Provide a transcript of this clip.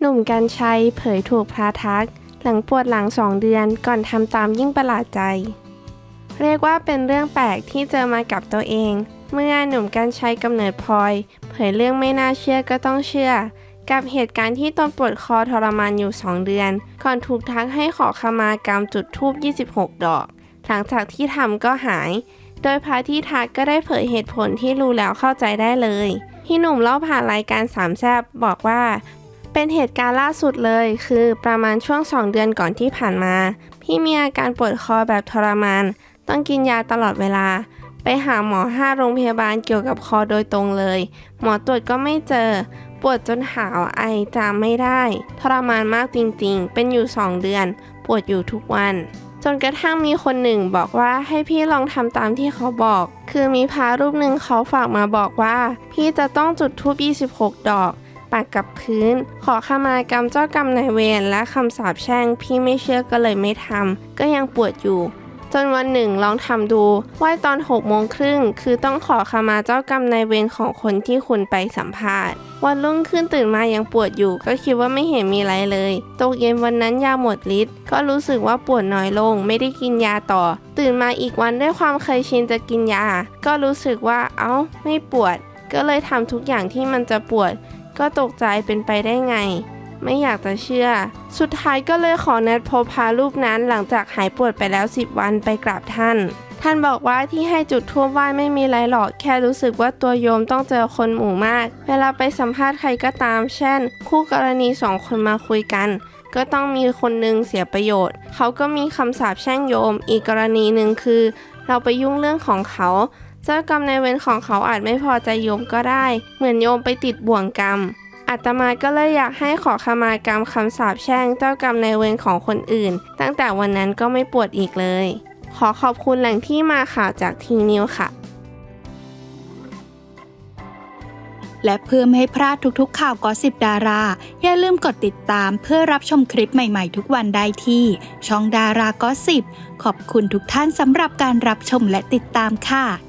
หนุ่มกัญชัยเผยถูกพระทัก หลังปวดหลังสองเดือนก่อนทำตามยิ่งประหลาดใจ เรียกว่าเป็นเรื่องแปลกที่เจอมากับตัวเอง เมื่อหนุ่มกัญชัยกำเนิดพลอย เผยเรื่องไม่น่าเชื่อก็ต้องเชื่อ กับเหตุการณ์ที่ตนปวดคอทรมานอยู่ 2 เดือน ก่อนถูกทักให้ขอขมากรรมจุดทูบ26 ดอก หลังจากที่ทำก็หาย โดยพระที่ทักก็ได้เผยเหตุผลที่รู้แล้วเข้าใจได้เลยพี่หนุ่มเล่าผ่านรายการสามแซบบอกว่า เป็นเหตุการณ์ล่าสุดเลย คือประมาณช่วง 2 เดือนก่อนที่ผ่านมา พี่มีอาการปวดคอแบบทรมาน ต้องกินยาตลอดเวลา ไปหาหมอ 5 โรงพยาบาลเกี่ยวกับคอโดยตรงเลย หมอตรวจก็ไม่เจอ ปวดจนหาวไอจามไม่ได้ ทรมานมากจริงๆ เป็นอยู่ 2 เดือน ปวดอยู่ทุกวันจนกระทั่งมีคนหนึ่งบอกว่าให้พี่ลองทำตามที่เขาบอก คือมีพระรูปหนึ่งเขาฝากมาบอกว่า พี่จะต้องจุดธูป 26 ดอก ปักกับพื้น ขอขมากรรมเจ้ากรรมนายเวรและคำสาปแช่งพี่ไม่เชื่อก็เลยไม่ทำก็ยังปวดอยู่ จนวันหนึ่งลองทำดูไหว่าตอน6โมงครึ่งคือต้องขอขมาเจ้ากรรมนายเวรของคนที่คุณไปสัมภาษณ์วันรุ่งขึ้นตื่นมายังปวดอยู่ ก็คิดว่าไม่เห็นมีอะไรเลย ตกเย็นวันนั้นยาหมดฤทธิ์ก็รู้สึกว่าปวดน้อยลง ไม่ได้กินยาต่อ ตื่นมาอีกวันด้วยความเคยชินจะกินยา ก็รู้สึกว่าเอ้า ไม่ปวด ก็เลยทำทุกอย่างที่มันจะปวด ก็ตกใจเป็นไปได้ไง ไม่อยากจะเชื่อ สุดท้ายก็เลยขอนัดพบพารูปนั้นหลังจากหายปวดไปแล้ว 10 วันไปกราบท่าน ท่านบอกว่าที่ให้จุดทั่วไหว้ไม่มีไรหรอกแค่รู้สึกว่าตัวโยมต้องเจอคนหมู่มาก เวลาไปสัมภาษณ์ใครก็ตาม เช่น คู่กรณีสองคนมาคุยกันก็ต้องมีคนหนึงเสียประโยชน์ เขาก็มีคำสาปแช่งโยม อีกกรณีหนึ่งคือ เราไปยุ่งเรื่องของเขา จ้ากรรมนายเวรของเขาอาจไม่พอใจโยมก็ได้ เหมือนโยมไปติดบ่วงกรรมอาตมาก็เลยอยากให้ขอขมากรรมคำสาปแช่งเจ้ากรรมนายเวรของคนอื่น ตั้งแต่วันนั้นก็ไม่ปวดอีกเลย ขอขอบคุณแหล่งที่มาข่าวจากทีนิวค่ะ และเพื่อไม่ให้พลาดทุกๆ ข่าวก็สิบดารา อย่าลืมกดติดตามเพื่อรับชมคลิปใหม่ๆ ทุกวันได้ที่ ช่องดาราก็สิบขอบคุณทุกท่านสำหรับการรับชมและติดตามค่ะ